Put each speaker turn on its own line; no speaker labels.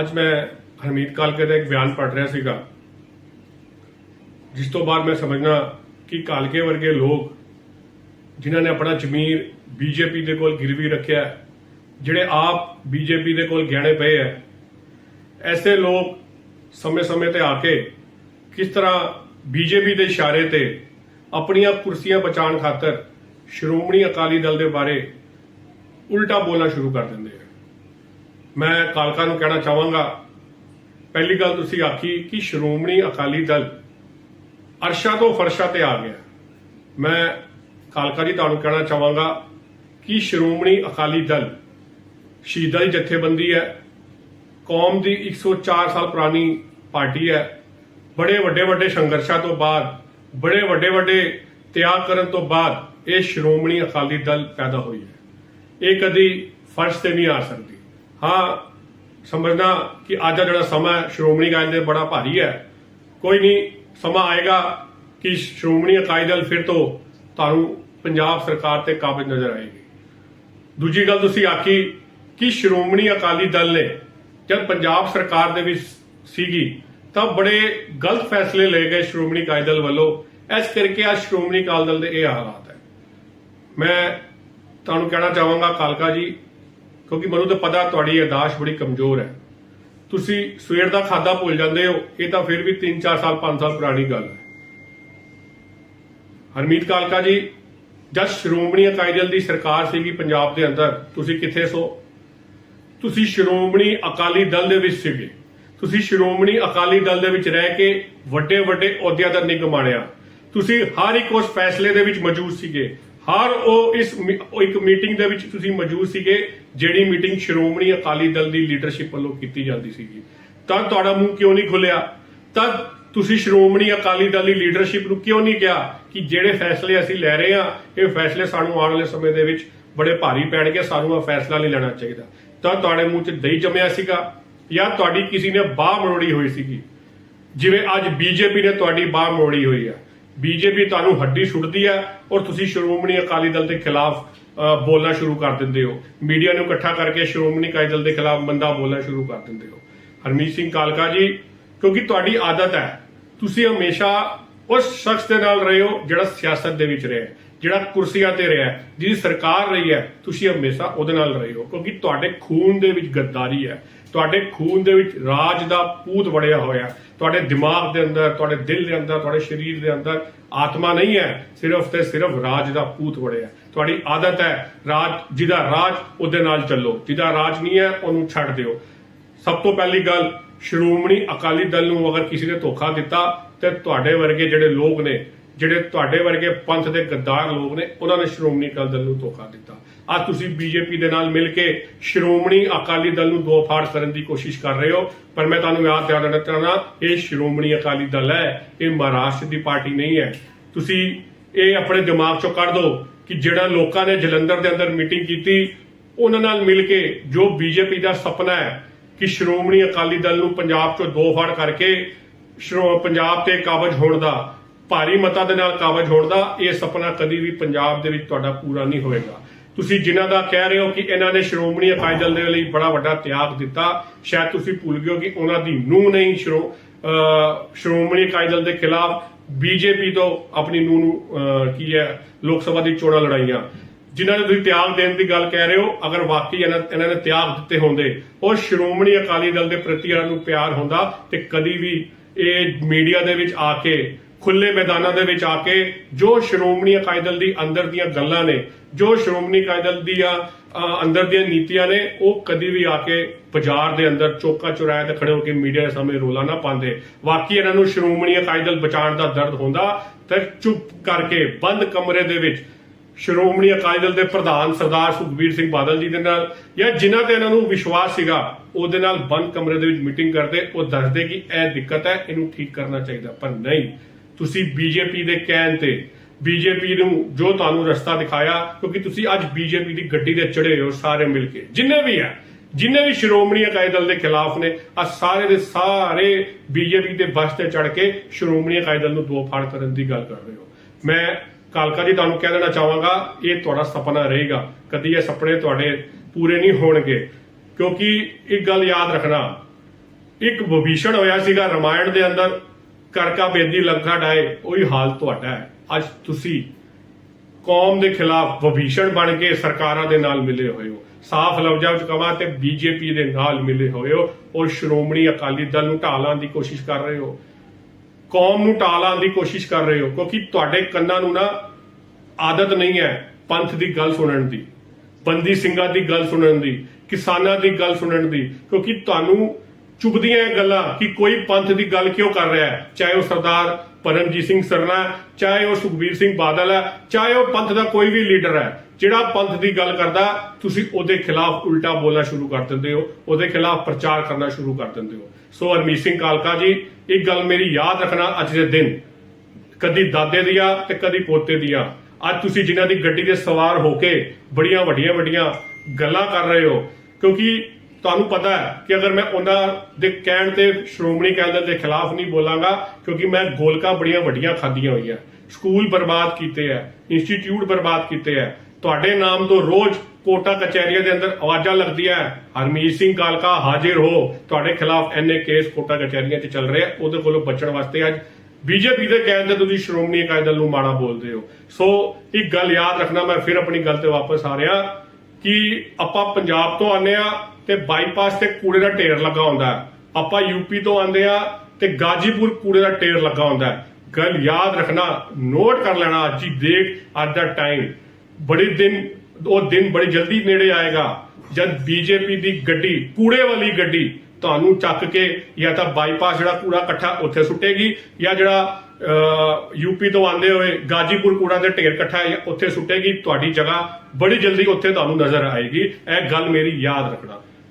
ਅੱਜ ਮੈਂ ਹਰਮੀਤ ਕਾਲਕੇ ਦਾ ਇੱਕ ਬਿਆਨ ਪੜ੍ਹ ਰਿਹਾ ਸੀਗਾ, ਜਿਸ ਤੋਂ ਬਾਅਦ ਮੈਂ ਸਮਝਣਾ ਕਿ ਕਾਲਕੇ ਵਰਗੇ ਲੋਕ ਜਿਨ੍ਹਾਂ ਨੇ ਆਪਣਾ ਜ਼ਮੀਰ ਬੀਜੇਪੀ ਦੇ ਕੋਲ ਗਿਰਵੀ ਰੱਖਿਆ, ਜਿਹੜੇ ਆਪ ਬੀਜੇਪੀ ਦੇ ਕੋਲ ਗਹਿਣੇ ਪਏ ਹੈ ਐਸੇ ਲੋਕ ਸਮੇਂ-ਸਮੇਂ ਤੇ ਆ ਕੇ ਕਿਸ ਤਰ੍ਹਾਂ ਬੀਜੇਪੀ ਦੇ ਇਸ਼ਾਰੇ ਤੇ ਆਪਣੀਆਂ ਕੁਰਸੀਆਂ ਬਚਾਉਣ ਖਾਤਰ ਸ਼੍ਰੋਮਣੀ ਅਕਾਲੀ ਦਲ ਦੇ ਬਾਰੇ ਉਲਟਾ ਬੋਲਣਾ ਸ਼ੁਰੂ ਕਰ ਦਿੰਦੇ ਆ। ਮੈਂ ਕਾਲਕਾ ਨੂੰ ਕਹਿਣਾ ਚਾਹਾਂਗਾ, ਪਹਿਲੀ ਗੱਲ ਤੁਸੀਂ ਆਖੀ ਕਿ ਸ਼੍ਰੋਮਣੀ ਅਕਾਲੀ ਦਲ ਅਰਸ਼ਾ ਤੋਂ ਫਰਸ਼ਾ ਤੇ ਆ ਗਿਆ। ਮੈਂ ਕਾਲਕਾ ਜੀ ਤੁਹਾਨੂੰ ਕਹਿਣਾ ਚਾਹਾਂਗਾ ਕਿ ਸ਼੍ਰੋਮਣੀ ਅਕਾਲੀ ਦਲ ਸ਼ਹੀਦਾਂ ਦੀ ਜਥੇਬੰਦੀ ਹੈ, ਕੌਮ ਦੀ 104 ਸਾਲ ਪੁਰਾਣੀ ਪਾਰਟੀ ਹੈ। ਬੜੇ ਵੱਡੇ ਵੱਡੇ ਸੰਘਰਸ਼ਾਂ ਤੋਂ ਬਾਅਦ, ਬੜੇ ਵੱਡੇ ਵੱਡੇ ਤਿਆਗ ਕਰਨ ਤੋਂ ਬਾਅਦ ਇਹ ਸ਼੍ਰੋਮਣੀ ਅਕਾਲੀ ਦਲ ਪੈਦਾ ਹੋਈ ਹੈ। ਇਹ ਕਦੀ ਫਰਸ਼ ਤੇ ਨਹੀਂ ਆ ਸਕਦੀ। ਹਾਂ ਸਮਝਣਾ ਕਿ ਅੱਜ ਦਾ ਜਿਹੜਾ ਸਮਾਂ ਸ਼੍ਰੋਮਣੀ ਅਕਾਲੀ ਦਲ ਬੜਾ ਭਾਰੀ ਹੈ। ਕੋਈ ਨਹੀਂ, ਸਮਾਂ ਆਏਗਾ ਕਿ ਸ਼੍ਰੋਮਣੀ ਅਕਾਲੀ ਦਲ ਫਿਰ ਤੋਂ ਤੁਹਾਨੂੰ ਪੰਜਾਬ ਸਰਕਾਰ ਤੇ ਕਾਬਜ ਨਜ਼ਰ ਆਏਗੀ। ਦੂਜੀ ਗੱਲ ਤੁਸੀਂ ਆਖੀ ਕਿ ਸ਼੍ਰੋਮਣੀ ਅਕਾਲੀ ਦਲ ਨੇ ਜਦ ਪੰਜਾਬ ਸਰਕਾਰ ਦੇ ਵਿੱਚ ਸੀਗੀ, ਤਾਂ ਬੜੇ ਗਲਤ ਫੈਸਲੇ ਲਏ ਗਏ ਸ਼੍ਰੋਮਣੀ ਅਕਾਲੀ ਦਲ ਵੱਲੋਂ। ਇਸ ਕਰਕੇ ਆ ਸ਼੍ਰੋਮਣੀ ਅਕਾਲੀ ਦਲ ਦੇ ਇਹ ਹਾਲਾਤ ਹੈ। ਮੈਂ ਤੁਹਾਨੂੰ ਕਹਿਣਾ ਚਾਹਾਂਗਾ, ਕਾਲਕਾ ਜੀ ਕਿਉਂਕਿ ਮੈਨੂੰ ਤਾਂ ਪਤਾ ਤੁਹਾਡੀ ਅਰਦਾਸ਼ ਬੜੀ ਕਮਜ਼ੋਰ ਹੈ। ਤੁਸੀਂ ਸਵੇਰ ਦਾ ਖਾਦਾ ਭੁੱਲ ਜਾਂਦੇ ਹੋ, ਇਹ ਤਾਂ ਫਿਰ ਵੀ 3-4 ਸਾਲ 5 ਸਾਲ ਪੁਰਾਣੀ ਗੱਲ ਹੈ। ਹਰਮੀਤ ਕਾਲਕਾ ਜੀ, ਜਦ ਸ਼੍ਰੋਮਣੀ ਅਕਾਲੀ ਦਲ ਦੀ ਸਰਕਾਰ ਸੀਗੀ ਪੰਜਾਬ ਦੇ ਅੰਦਰ, ਤੁਸੀਂ ਕਿੱਥੇ ਸੋ? ਤੁਸੀਂ ਸ਼੍ਰੋਮਣੀ ਅਕਾਲੀ ਦਲ ਦੇ ਵਿੱਚ ਸੀਗੇ। ਤੁਸੀਂ ਸ਼੍ਰੋਮਣੀ ਅਕਾਲੀ ਦਲ ਦੇ ਵਿੱਚ ਰਹਿ ਕੇ ਵੱਡੇ ਵੱਡੇ ਅਹੁਦਿਆਂ ਦਾ ਨਿੱਘ ਮਾਣਿਆ। ਤੁਸੀਂ ਹਰ ਇੱਕ ਉਸ ਫੈਸਲੇ ਦੇ ਵਿੱਚ ਮੌਜੂਦ ਸੀਗੇ। ਹਰ ਉਹ ਇਸ ਉਹ ਇੱਕ ਮੀਟਿੰਗ ਦੇ ਵਿੱਚ ਤੁਸੀਂ ਮੌਜੂਦ ਸੀਗੇ, ਜਿਹੜੀ ਮੀਟਿੰਗ ਸ਼੍ਰੋਮਣੀ ਅਕਾਲੀ ਦਲ ਦੀ ਲੀਡਰਸ਼ਿਪ ਵੱਲੋਂ ਕੀਤੀ ਜਾਂਦੀ ਸੀਗੀ। ਤਾਂ ਤੁਹਾਡਾ ਮੂੰਹ ਕਿਉਂ ਨਹੀਂ ਖੁੱਲਿਆ? ਤਾਂ ਤੁਸੀਂ ਸ਼੍ਰੋਮਣੀ ਅਕਾਲੀ ਦਲ ਦੀ ਲੀਡਰਸ਼ਿਪ ਨੂੰ ਕਿਉਂ ਨਹੀਂ ਕਿਹਾ ਕਿ ਜਿਹੜੇ ਫੈਸਲੇ ਅਸੀਂ ਲੈ ਰਹੇ ਹਾਂ, ਇਹ ਫੈਸਲੇ ਸਾਨੂੰ ਆਉਣ ਵਾਲੇ ਸਮੇਂ ਦੇ ਵਿੱਚ ਬੜੇ ਭਾਰੀ ਪੈਣਗੇ, ਸਾਨੂੰ ਇਹ ਫੈਸਲਾ ਨਹੀਂ ਲੈਣਾ ਚਾਹੀਦਾ। ਤਾਂ ਤੁਹਾਡੇ ਮੂੰਹ 'ਚ ਦਹੀਂ ਜੰਮਿਆ ਸੀਗਾ ਜਾਂ ਤੁਹਾਡੀ ਕਿਸੇ ਨੇ ਬਾਹ ਮਰੋੜੀ ਹੋਈ ਸੀਗੀ? ਜਿਵੇਂ ਅੱਜ ਬੀਜੇਪੀ ਨੇ ਤੁਹਾਡੀ ਬਾਹ ਮਰੋੜੀ ਹੋਈ ਹੈ ਬੀਜੇਪੀ ਤੁਹਾਨੂੰ ਹੱਡੀ ਸੁੱਟਦੀ ਹੈ ਔਰ ਤੁਸੀਂ ਸ਼੍ਰੋਮਣੀ ਅਕਾਲੀ ਦਲ ਦੇ ਖਿਲਾਫ ਬੋਲਣਾ ਸ਼ੁਰੂ ਕਰ ਦਿੰਦੇ ਹੋ। ਮੀਡੀਆ ਨੂੰ ਇਕੱਠਾ ਕਰਕੇ ਸ਼੍ਰੋਮਣੀ ਅਕਾਲੀ ਦਲ ਦੇ ਖਿਲਾਫ ਬੰਦਾ ਬੋਲਣਾ ਸ਼ੁਰੂ ਕਰ ਦਿੰਦੇ ਹੋ। ਹਰਮੀਤ ਸਿੰਘ ਕਾਲਕਾ ਜੀ, ਕਿਉਂਕਿ ਤੁਹਾਡੀ ਆਦਤ ਹੈ, ਤੁਸੀਂ ਹਮੇਸ਼ਾ ਉਸ ਸ਼ਖਸ ਦੇ ਨਾਲ ਰਹੇ ਹੋ ਜਿਹੜਾ ਸਿਆਸਤ ਦੇ ਵਿੱਚ ਰਿਹਾ ਜਿਹੜਾ ਕੁਰਸੀਆਂ ਤੇ ਰਿਹਾ ਜਿਹਦੀ ਸਰਕਾਰ ਰਹੀ ਹੈ, ਤੁਸੀਂ ਹਮੇਸ਼ਾ ਉਹਦੇ ਨਾਲ ਰਹੇ ਹੋ, ਕਿਉਂਕਿ ਤੁਹਾਡੇ ਖੂਨ ਦੇ ਵਿੱਚ ਗੱਦਾਰੀ ਹੈ। ਤੁਹਾਡੇ ਖੂਨ ਦੇ ਵਿੱਚ ਰਾਜ ਦਾ ਪੂਤ ਵੜਿਆ ਹੋਇਆ ਤੁਹਾਡੇ ਦਿਮਾਗ ਦੇ ਅੰਦਰ, ਤੁਹਾਡੇ ਦਿਲ ਦੇ ਅੰਦਰ, ਤੁਹਾਡੇ ਸਰੀਰ ਦੇ ਅੰਦਰ ਆਤਮਾ ਨਹੀਂ ਹੈ, ਸਿਰਫ ਤੇ ਸਿਰਫ ਰਾਜ ਦਾ ਪੂਤ ਵੜਿਆ ਤੁਹਾਡੀ ਆਦਤ ਹੈ ਰਾਜ, ਜਿਹਦਾ ਰਾਜ ਉਹਦੇ ਨਾਲ ਚੱਲੋ। ਜਿਹਦਾ ਰਾਜ ਨਹੀਂ ਹੈ, ਉਹਨੂੰ ਛੱਡ ਦਿਓ। ਸਭ ਤੋਂ ਪਹਿਲੀ ਗੱਲ, ਸ਼੍ਰੋਮਣੀ ਅਕਾਲੀ ਦਲ ਨੂੰ ਅਗਰ ਕਿਸੇ ਨੇ ਧੋਖਾ ਦਿੱਤਾ, ਤੇ ਤੁਹਾਡੇ ਵਰਗੇ ਜਿਹੜੇ ਲੋਕ ਨੇ ਜਿਹੜੇ ਤੁਹਾਡੇ ਵਰਗੇ ਪੰਥ ਦੇ ਗੱਦਾਰ ਲੋਕ ਨੇ, ਉਹਨਾਂ ਨੇ ਸ਼੍ਰੋਮਣੀ ਅਕਾਲੀ ਦਲ ਨੂੰ ਧੋਖਾ ਦਿੱਤਾ। ਅੱਜ ਤੁਸੀਂ ਬੀਜੇਪੀ ਦੇ ਨਾਲ ਮਿਲ ਕੇ ਸ਼੍ਰੋਮਣੀ ਅਕਾਲੀ ਦਲ ਨੂੰ ਦੋ ਫਾੜ ਕਰਨ ਦੀ ਕੋਸ਼ਿਸ਼ ਕਰ ਰਹੇ ਹੋ, ਪਰ ਮੈਂ ਤੁਹਾਨੂੰ ਯਾਦ ਦਿਲਾਉਣਾ ਚਾਹੁੰਦਾ ਇਹ ਸ਼੍ਰੋਮਣੀ ਅਕਾਲੀ ਦਲ ਹੈ, ਇਹ ਮਹਾਰਾਸ਼ਟਰ ਦੀ ਪਾਰਟੀ ਨਹੀਂ ਹੈ। ਤੁਸੀਂ ਇਹ ਆਪਣੇ ਦਿਮਾਗ ਚੋਂ ਕੱਢ ਦਿਓ ਕਿ ਜਿਹੜਾ ਲੋਕਾਂ ਨੇ ਜਲੰਧਰ ਦੇ ਅੰਦਰ ਮੀਟਿੰਗ ਕੀਤੀ, ਉਹਨਾਂ ਨਾਲ ਮਿਲ ਕੇ ਜੋ ਬੀਜੇਪੀ ਦਾ ਸੁਪਨਾ ਹੈ ਕਿ ਸ਼੍ਰੋਮਣੀ ਅਕਾਲੀ ਦਲ ਨੂੰ ਪੰਜਾਬ ਚੋਂ ਦੋ ਫਾੜ ਕਰਕੇ ਸ਼੍ਰੋ, ਪੰਜਾਬ ਤੇ ਕਾਬਜ ਹੋਣ ਦਾ ਭਾਰੀ ਮਤਾ ਦੇ ਨਾਲ ਕਾਬਜ ਹੋਣ ਦਾ ਇਹ ਸੁਪਨਾ ਕਦੀ ਵੀ ਪੰਜਾਬ ਦੇ ਵਿੱਚ ਤੁਹਾਡਾ ਪੂਰਾ ਨਹੀਂ ਹੋਵੇਗਾ। ਤੁਸੀਂ ਜਿਨ੍ਹਾਂ ਦਾ ਕਹਿ ਰਹੇ ਹੋ ਕਿ ਇਹਨਾਂ ਨੇ ਸ਼੍ਰੋਮਣੀ ਅਕਾਲੀ ਦਲ ਦੇ ਲਈ ਬੜਾ ਵੱਡਾ ਤਿਆਗ ਦਿੱਤਾ, ਸ਼ਾਇਦ ਤੁਸੀਂ ਭੁੱਲ ਗਏ ਹੋ ਕਿ ਉਹਨਾਂ ਦੀ ਨੂੰ ਨਹੀਂ ਸ਼੍ਰੋ ਸ਼੍ਰੋਮਣੀ ਅਕਾਲੀ ਦਲ ਦੇ ਖਿਲਾਫ ਬੀਜੇਪੀ ਤੋਂ ਆਪਣੀ ਨੂੰ ਨੂੰ, ਅਹ, ਕੀ ਹੈ, ਲੋਕ ਸਭਾ ਦੀ ਚੋਣਾਂ ਲੜਾਈਆਂ। ਜਿਨ੍ਹਾਂ ਨੇ ਤੁਸੀਂ ਤਿਆਗ ਦੇਣ ਦੀ ਗੱਲ ਕਹਿ ਰਹੇ ਹੋ, ਅਗਰ ਵਾਕਈ ਇਹਨਾਂ ਇਹਨਾਂ ਨੇ ਤਿਆਗ ਦਿੱਤੇ ਹੁੰਦੇ, ਉਹ ਸ਼੍ਰੋਮਣੀ ਅਕਾਲੀ ਦਲ ਦੇ ਪ੍ਰਤੀ ਇਹਨਾਂ ਨੂੰ ਪਿਆਰ ਹੁੰਦਾ ਤੇ ਕਦੀ ਵੀ ਇਹ ਮੀਡੀਆ ਦੇ ਵਿੱਚ ਆ ਕੇ ਖੁੱਲੇ ਮੈਦਾਨਾਂ ਦੇ ਵਿੱਚ ਆ ਕੇ ਜੋ ਸ਼੍ਰੋਮਣੀ ਅਕਾਲੀ ਦਲ ਦੀ ਅੰਦਰ ਦੀਆਂ ਗੱਲਾਂ ਨੇ, ਜੋ ਸ਼੍ਰੋਮਣੀ ਅਕਾਲੀ ਦਲ ਦੀਆਂ ਅੰਦਰ ਦੀਆਂ ਨੀਤੀਆਂ ਨੇ, ਉਹ ਕਦੀ ਵੀ ਆ ਕੇ ਬਾਜ਼ਾਰ ਦੇ ਅੰਦਰ ਚੌਕਾ ਚੁਰਾਏ ਤੇ ਖੜੇ ਹੋ ਕੇ ਮੀਡੀਆ ਦੇ ਸਾਹਮਣੇ ਰੋਲਾ ਨਾ ਪਾਉਂਦੇ। ਵਾਕਈ ਇਹਨਾਂ ਨੂੰ ਸ਼੍ਰੋਮਣੀ ਅਕਾਲੀ ਦਲ ਬਚਾਉਣ ਦਾ ਦਰਦ ਹੁੰਦਾ ਤੇ ਚੁੱਪ ਕਰਕੇ ਬੰਦ ਕਮਰੇ ਦੇ ਵਿੱਚ ਸ਼੍ਰੋਮਣੀ ਅਕਾਲੀ ਦਲ ਦੇ ਪ੍ਰਧਾਨ ਸਰਦਾਰ ਸੁਖਬੀਰ ਸਿੰਘ ਬਾਦਲ ਜੀ ਦੇ ਨਾਲ ਜਾਂ ਜਿਨ੍ਹਾਂ ਤੇ ਇਹਨਾਂ ਨੂੰ ਵਿਸ਼ਵਾਸ ਸੀਗਾ, ਉਹਦੇ ਨਾਲ ਬੰਦ ਕਮਰੇ ਦੇ ਵਿੱਚ ਮੀਟਿੰਗ ਕਰਦੇ, ਉਹ ਦੱਸਦੇ ਕਿ ਇਹ ਦਿੱਕਤ ਹੈ, ਇਹਨੂੰ ਠੀਕ ਕਰਨਾ ਚਾਹੀਦਾ, ਪਰ ਨਹੀਂ। ਤੁਸੀਂ ਬੀਜੇਪੀ ਦੇ ਕਹਿਣ ਤੇ ਬੀਜੇਪੀ ਨੂੰ ਜੋ ਤੁਹਾਨੂੰ ਰਸਤਾ ਦਿਖਾਇਆ, ਕਿਉਂਕਿ ਤੁਸੀਂ ਅੱਜ ਬੀਜੇਪੀ ਦੀ ਗੱਡੀ ਤੇ ਚੜੇ ਹੋ ਸਾਰੇ ਮਿਲ ਕੇ। ਜਿੰਨੇ ਵੀ ਆ ਜਿੰਨੇ ਵੀ ਸ਼੍ਰੋਮਣੀ ਅਕਾਲੀ ਦਲ ਦੇ ਖਿਲਾਫ ਨੇ ਆ ਸਾਰੇ ਦੇ ਸਾਰੇ ਬੀਜੇਪੀ ਦੇ ਬਸ ਤੇ ਚੜ ਕੇ ਸ਼੍ਰੋਮਣੀ ਅਕਾਲੀ ਦਲ ਨੂੰ ਦੋ ਫਾੜ ਕਰਨ ਦੀ ਗੱਲ ਕਰ ਰਹੇ ਹੋ। ਮੈਂ ਕਾਲਕਾ ਜੀ ਤੁਹਾਨੂੰ ਕਹਿ ਦੇਣਾ ਚਾਹਾਂਗਾ, ਇਹ ਤੁਹਾਡਾ ਸੁਪਨਾ ਰਹੇਗਾ। ਕਦੀ ਇਹ ਸੁਪਨੇ ਤੁਹਾਡੇ ਪੂਰੇ ਨਹੀਂ ਹੋਣਗੇ। ਕਿਉਂਕਿ ਇੱਕ ਗੱਲ ਯਾਦ ਰੱਖਣਾ, ਇੱਕ ਵਿਭੀਸ਼ਣ ਹੋਇਆ ਸੀਗਾ ਰਮਾਇਣ ਦੇ ਅੰਦਰ ਕਰਕਾ ਬੇਦੀ ਲੰਕਾ ਡਾਏ ਉਹੀ ਹਾਲ ਤੁਹਾਡਾ ਹੈ। ਅੱਜ ਤੁਸੀਂ ਕੌਮ ਦੇ ਖਿਲਾਫ ਵਿਭੀਸ਼ਣ ਬਣ ਕੇ ਸਰਕਾਰਾਂ ਦੇ ਨਾਲ ਮਿਲੇ ਹੋਏ ਹੋ। ਸਾਫ਼ ਲਫ਼ਜ਼ਾਂ ਵਿੱਚ ਕਹਾਂ ਤੇ ਬੀਜੇਪੀ ਦੇ ਨਾਲ ਮਿਲੇ ਹੋਏ ਹੋ ਔਰ ਸ਼੍ਰੋਮਣੀ ਅਕਾਲੀ ਦਲ ਨੂੰ ਢਾਲਾਂ ਦੀ ਕੋਸ਼ਿਸ਼ ਕਰ ਰਹੇ ਹੋ। ਕੌਮ ਨੂੰ ਢਾਲਾਂ ਦੀ ਕੋਸ਼ਿਸ਼ ਕਰ ਰਹੇ ਹੋ, ਕਿਉਂਕਿ ਤੁਹਾਡੇ ਕੰਨਾਂ ਨੂੰ ਨਾ ਆਦਤ ਨਹੀਂ ਹੈ ਪੰਥ ਦੀ ਗੱਲ ਸੁਣਨ ਦੀ, ਬੰਦੀ ਸਿੰਘਾਂ ਦੀ ਗੱਲ ਸੁਣਨ ਦੀ, ਕਿਸਾਨਾਂ ਦੀ ਗੱਲ ਸੁਣਨ ਦੀ, ਕਿਉਂਕਿ ਤੁਹਾਨੂੰ ਚੁਭਦੀਆਂ ਇਹ ਗੱਲਾਂ ਕਿ ਕੋਈ ਪੰਥ ਦੀ ਗੱਲ ਕਿਉਂ ਕਰ ਰਿਹਾ ਹੈ? ਚਾਹੇ ਉਹ ਸਰਦਾਰ ਪਰਮਜੀਤ ਸਿੰਘ ਸਰਨਾ ਹੈ, ਚਾਹੇ ਉਹ ਸੁਖਬੀਰ ਸਿੰਘ ਬਾਦਲ ਹੈ, ਚਾਹੇ ਉਹ ਪੰਥ ਦਾ ਕੋਈ ਵੀ ਲੀਡਰ ਹੈ, ਜਿਹੜਾ ਪੰਥ ਦੀ ਗੱਲ ਕਰਦਾ, ਤੁਸੀਂ ਉਹਦੇ ਖਿਲਾਫ ਉਲਟਾ ਬੋਲਣਾ ਸ਼ੁਰੂ ਕਰ ਦਿੰਦੇ ਹੋ, ਉਹਦੇ ਖਿਲਾਫ ਪ੍ਰਚਾਰ ਕਰਨਾ ਸ਼ੁਰੂ ਕਰ ਦਿੰਦੇ ਹੋ। ਸੋ ਹਰਮੀਤ ਸਿੰਘ ਕਾਲਕਾ ਜੀ ਇੱਕ ਗੱਲ ਮੇਰੀ ਯਾਦ ਰੱਖਣਾ ਅੱਜ ਦੇ ਦਿਨ। ਕਦੀ ਦਾਦੇ ਦੀਆਂ ਤੇ ਕਦੀ ਪੋਤੇ ਦੀਆਂ। ਅੱਜ ਤੁਸੀਂ ਜਿਨ੍ਹਾਂ ਦੀ ਗੱਡੀ ਦੇ ਸਵਾਰ ਹੋ ਕੇ ਬੜੀਆਂ ਵੱਡੀਆਂ ਵੱਡੀਆਂ ਗੱਲਾਂ ਕਰ ਰਹੇ ਹੋ, ਕਿਉਂਕਿ ਤੁਹਾਨੂੰ ਪਤਾ ਹੈ ਕਿ ਅਗਰ ਮੈਂ ਉਹਨਾਂ ਦੇ ਕਹਿਣ ਤੇ ਸ਼੍ਰੋਮਣੀ ਅਕਾਲੀ ਦਲ ਦੇ ਖਿਲਾਫ ਨਹੀਂ ਬੋਲਾਂਗਾ, ਕਿਉਂਕਿ ਮੈਂ ਗੋਲਕਾਂ ਬੜੀਆਂ ਵੱਡੀਆਂ ਖਾਧੀਆਂ ਹੋਈਆਂ। ਸਕੂਲ ਬਰਬਾਦ ਕੀਤੇ ਆ ਇੰਸਟੀਚਿਊਟ ਬਰਬਾਦ ਕੀਤੇ ਆ ਤੁਹਾਡੇ ਨਾਮ ਤੋਂ ਰੋਜ਼ ਕੋਟਾ ਕਚਹਿਰੀਆਂ ਦੇ ਅੰਦਰ ਆਵਾਜ਼ਾਂ ਲੱਗਦੀਆਂ ਹਰਮੀਤ ਸਿੰਘ ਕਾਲਕਾ, ਹਾਜ਼ਰ ਹੋ। ਤੁਹਾਡੇ ਖਿਲਾਫ ਐਨੇ ਕੇਸ ਕੋਟਾ ਕਚਹਿਰੀਆਂ 'ਚ ਚੱਲ ਰਹੇ ਆ ਉਹਦੇ ਕੋਲੋਂ ਬਚਣ ਵਾਸਤੇ ਅੱਜ ਬੀਜੇਪੀ ਦੇ ਕਹਿਣ ਤੇ ਤੁਸੀਂ ਸ਼੍ਰੋਮਣੀ ਅਕਾਲੀ ਦਲ ਨੂੰ ਮਾੜਾ ਬੋਲਦੇ ਹੋ। ਸੋ, ਇੱਕ ਗੱਲ ਯਾਦ ਰੱਖਣਾ, ਮੈਂ ਫਿਰ ਆਪਣੀ ਗੱਲ ਤੇ ਵਾਪਸ ਆ ਰਿਹਾ ਕਿ ਆਪਾਂ ਪੰਜਾਬ ਤੋਂ ਆਨੇ ਆ ਤੇ ਬਾਈਪਾਸ ਤੇ ਕੂੜੇ ਦਾ ਢੇਰ ਲੱਗਾ ਹੁੰਦਾ ਆਪਾਂ ਯੂਪੀ ਤੋਂ ਆਂਦੇ ਆ ਤੇ ਗਾਜੀਪੁਰ ਕੂੜੇ ਦਾ ਢੇਰ ਲੱਗਾ ਹੁੰਦਾ ਗੱਲ ਯਾਦ ਰੱਖਣਾ ਨੋਟ ਕਰ ਲੈਣਾ ਅੱਜ ਹੀ ਦੇਖ, ਅੱਜ ਦਾ ਟਾਈਮ ਬੜੇ ਦਿਨ, ਉਹ ਦਿਨ ਬੜੀ ਜਲਦੀ ਨੇੜੇ ਆਏਗਾ। ਜਦ ਬੀਜੇਪੀ ਦੀ ਗੱਡੀ, ਕੂੜੇ ਵਾਲੀ ਗੱਡੀ ਤੁਹਾਨੂੰ ਚੱਕ ਕੇ ਜਾਂ ਤਾਂ ਬਾਈਪਾਸ ਜਿਹੜਾ ਕੂੜਾ ਇਕੱਠਾ ਉੱਥੇ ਸੁੱਟੇਗੀ ਜਾਂ ਜਿਹੜਾ ਯੂਪੀ ਤੋਂ ਆਂਦੇ ਹੋਏ ਗਾਜੀਪੁਰ ਕੂੜਾ ਦੇ ਢੇਰ ਇਕੱਠਾ ਉੱਥੇ ਸੁੱਟੇਗੀ, ਤੁਹਾਡੀ ਜਗ੍ਹਾ ਬੜੀ ਜਲਦੀ ਉੱਥੇ ਤੁਹਾਨੂੰ ਨਜ਼ਰ ਆਏਗੀ। ਇਹ ਗੱਲ ਮੇਰੀ ਯਾਦ ਰੱਖਣਾ।